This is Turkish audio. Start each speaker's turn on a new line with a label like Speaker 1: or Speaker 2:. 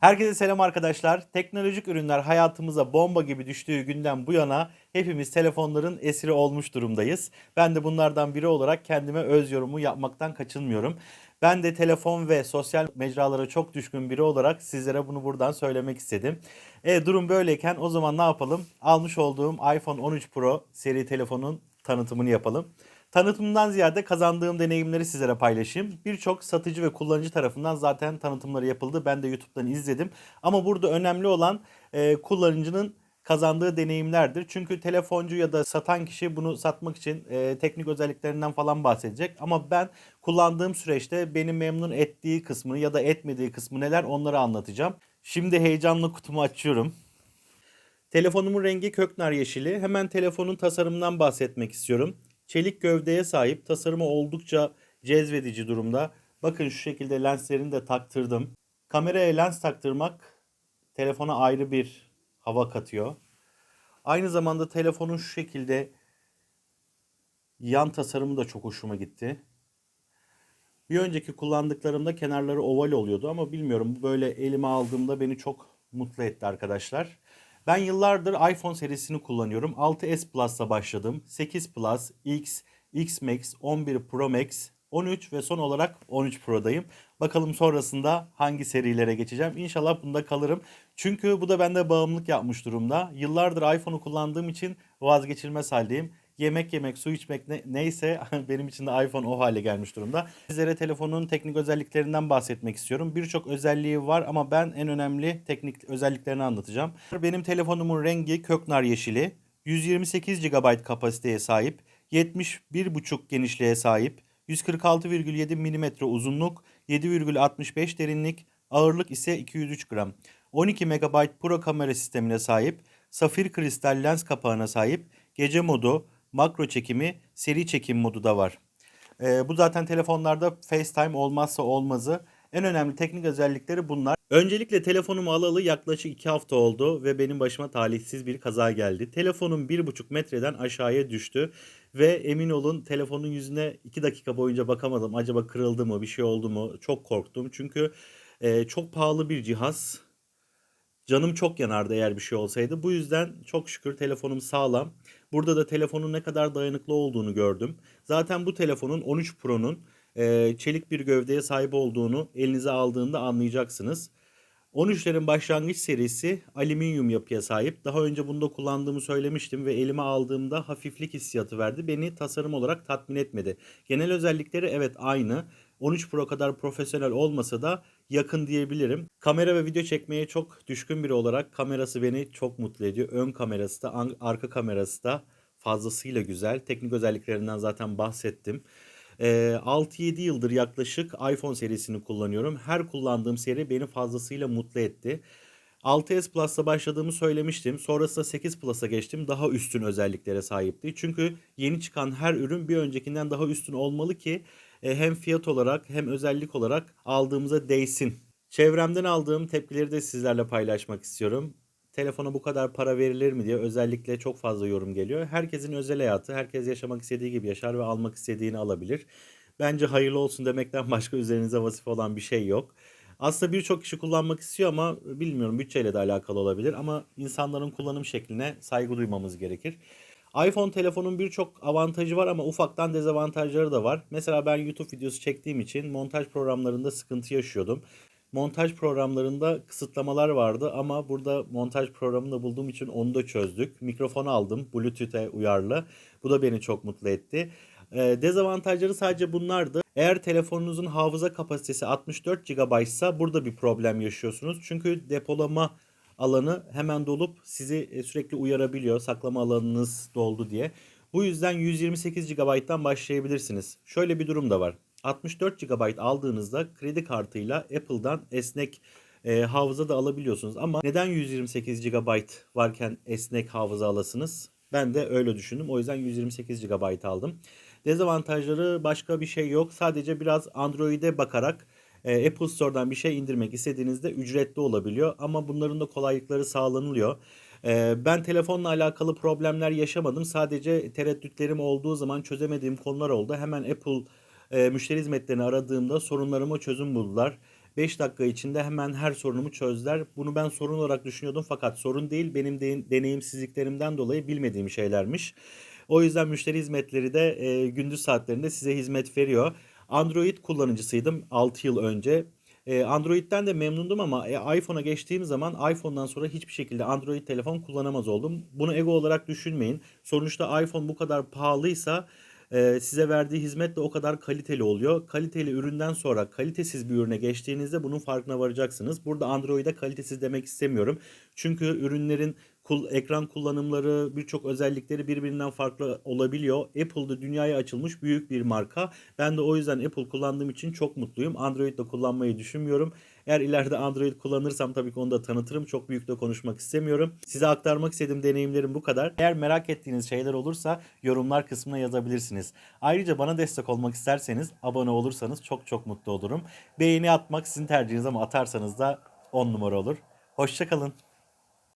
Speaker 1: Herkese selam arkadaşlar. Teknolojik ürünler hayatımıza bomba gibi düştüğü günden bu yana hepimiz telefonların esiri olmuş durumdayız. Ben de bunlardan biri olarak kendime öz yorumu yapmaktan kaçınmıyorum. Ben de telefon ve sosyal mecralara çok düşkün biri olarak sizlere bunu buradan söylemek istedim. E, durum böyleyken o zaman ne yapalım? Almış olduğum iPhone 13 Pro seri telefonun tanıtımını yapalım. Tanıtımdan ziyade kazandığım deneyimleri sizlere paylaşayım. Birçok satıcı ve kullanıcı tarafından zaten tanıtımları yapıldı. Ben de YouTube'dan izledim. Ama burada önemli olan e, kullanıcının kazandığı deneyimlerdir. Çünkü telefoncu ya da satan kişi bunu satmak için e, teknik özelliklerinden falan bahsedecek. Ama ben kullandığım süreçte beni memnun ettiği kısmını ya da etmediği kısmı neler onları anlatacağım. Şimdi heyecanla kutumu açıyorum. Telefonumun rengi köknar yeşili. Hemen telefonun tasarımından bahsetmek istiyorum. Çelik gövdeye sahip, tasarımı oldukça cezbedici durumda. Bakın şu şekilde lenslerini de taktırdım. Kameraya lens taktırmak telefona ayrı bir hava katıyor. Aynı zamanda telefonun şu şekilde yan tasarımı da çok hoşuma gitti. Bir önceki kullandıklarımda kenarları oval oluyordu ama bilmiyorum bu böyle elime aldığımda beni çok mutlu etti arkadaşlar. Ben yıllardır iPhone serisini kullanıyorum. 6s Plus'la başladım. 8 Plus, X, X Max, 11 Pro Max, 13 ve son olarak 13 Pro'dayım. Bakalım sonrasında hangi serilere geçeceğim. İnşallah bunda kalırım. Çünkü bu da bende bağımlılık yapmış durumda. Yıllardır iPhone'u kullandığım için vazgeçilmez haldeyim. Yemek yemek, su içmek ne, neyse benim için de iPhone o hale gelmiş durumda. Sizlere telefonun teknik özelliklerinden bahsetmek istiyorum. Birçok özelliği var ama ben en önemli teknik özelliklerini anlatacağım. Benim telefonumun rengi köknar yeşili. 128 GB kapasiteye sahip. 71,5 genişliğe sahip. 146,7 mm uzunluk, 7,65 derinlik, ağırlık ise 203 gram. 12 MB Pro kamera sistemine sahip, safir kristal lens kapağına sahip, gece modu, makro çekimi, seri çekim modu da var. Ee, bu zaten telefonlarda FaceTime olmazsa olmazı. En önemli teknik özellikleri bunlar. Öncelikle telefonumu alalı yaklaşık 2 hafta oldu ve benim başıma talihsiz bir kaza geldi. Telefonum 1,5 metreden aşağıya düştü ve emin olun telefonun yüzüne 2 dakika boyunca bakamadım. Acaba kırıldı mı, bir şey oldu mu? Çok korktum çünkü e, çok pahalı bir cihaz. Canım çok yanardı eğer bir şey olsaydı. Bu yüzden çok şükür telefonum sağlam. Burada da telefonun ne kadar dayanıklı olduğunu gördüm. Zaten bu telefonun 13 Pro'nun e, çelik bir gövdeye sahip olduğunu elinize aldığında anlayacaksınız. 13'lerin başlangıç serisi alüminyum yapıya sahip. Daha önce bunda kullandığımı söylemiştim ve elime aldığımda hafiflik hissiyatı verdi. Beni tasarım olarak tatmin etmedi. Genel özellikleri evet aynı. 13 Pro kadar profesyonel olmasa da yakın diyebilirim. Kamera ve video çekmeye çok düşkün biri olarak kamerası beni çok mutlu ediyor. Ön kamerası da arka kamerası da fazlasıyla güzel. Teknik özelliklerinden zaten bahsettim. 6-7 yıldır yaklaşık iPhone serisini kullanıyorum. Her kullandığım seri beni fazlasıyla mutlu etti. 6s Plus'la başladığımı söylemiştim. Sonrasında 8 Plus'a geçtim. Daha üstün özelliklere sahipti. Çünkü yeni çıkan her ürün bir öncekinden daha üstün olmalı ki e, hem fiyat olarak hem özellik olarak aldığımıza değsin. Çevremden aldığım tepkileri de sizlerle paylaşmak istiyorum. Telefona bu kadar para verilir mi diye özellikle çok fazla yorum geliyor. Herkesin özel hayatı, herkes yaşamak istediği gibi yaşar ve almak istediğini alabilir. Bence hayırlı olsun demekten başka üzerinize vazife olan bir şey yok. Aslında birçok kişi kullanmak istiyor ama bilmiyorum bütçeyle de alakalı olabilir ama insanların kullanım şekline saygı duymamız gerekir. iPhone telefonun birçok avantajı var ama ufaktan dezavantajları da var. Mesela ben YouTube videosu çektiğim için montaj programlarında sıkıntı yaşıyordum. Montaj programlarında kısıtlamalar vardı ama burada montaj programını bulduğum için onu da çözdük. Mikrofon aldım Bluetooth'e uyarlı. Bu da beni çok mutlu etti. Ee, dezavantajları sadece bunlardı. Eğer telefonunuzun hafıza kapasitesi 64 GB ise burada bir problem yaşıyorsunuz. Çünkü depolama alanı hemen dolup sizi e, sürekli uyarabiliyor. Saklama alanınız doldu diye. Bu yüzden 128 GB'dan başlayabilirsiniz. Şöyle bir durum da var. 64 GB aldığınızda kredi kartıyla Apple'dan esnek e, hafıza da alabiliyorsunuz. Ama neden 128 GB varken esnek hafıza alasınız? Ben de öyle düşündüm. O yüzden 128 GB aldım. Dezavantajları başka bir şey yok. Sadece biraz Android'e bakarak e, Apple Store'dan bir şey indirmek istediğinizde ücretli olabiliyor. Ama bunların da kolaylıkları sağlanılıyor. E, ben telefonla alakalı problemler yaşamadım. Sadece tereddütlerim olduğu zaman çözemediğim konular oldu. Hemen Apple e, müşteri hizmetlerini aradığımda sorunlarıma çözüm buldular. 5 dakika içinde hemen her sorunumu çözdüler. Bunu ben sorun olarak düşünüyordum fakat sorun değil benim de- deneyimsizliklerimden dolayı bilmediğim şeylermiş. O yüzden müşteri hizmetleri de e, gündüz saatlerinde size hizmet veriyor. Android kullanıcısıydım 6 yıl önce. Android'den de memnundum ama iPhone'a geçtiğim zaman iPhone'dan sonra hiçbir şekilde Android telefon kullanamaz oldum. Bunu ego olarak düşünmeyin. Sonuçta iPhone bu kadar pahalıysa size verdiği hizmet de o kadar kaliteli oluyor. Kaliteli üründen sonra kalitesiz bir ürüne geçtiğinizde bunun farkına varacaksınız. Burada Android'e kalitesiz demek istemiyorum. Çünkü ürünlerin kul- ekran kullanımları, birçok özellikleri birbirinden farklı olabiliyor. Apple'da dünyaya açılmış büyük bir marka. Ben de o yüzden Apple kullandığım için çok mutluyum. Android'de kullanmayı düşünmüyorum. Eğer ileride Android kullanırsam tabii ki onu da tanıtırım. Çok büyük de konuşmak istemiyorum. Size aktarmak istediğim deneyimlerim bu kadar. Eğer merak ettiğiniz şeyler olursa yorumlar kısmına yazabilirsiniz. Ayrıca bana destek olmak isterseniz abone olursanız çok çok mutlu olurum. Beğeni atmak sizin tercihiniz ama atarsanız da 10 numara olur. Hoşçakalın.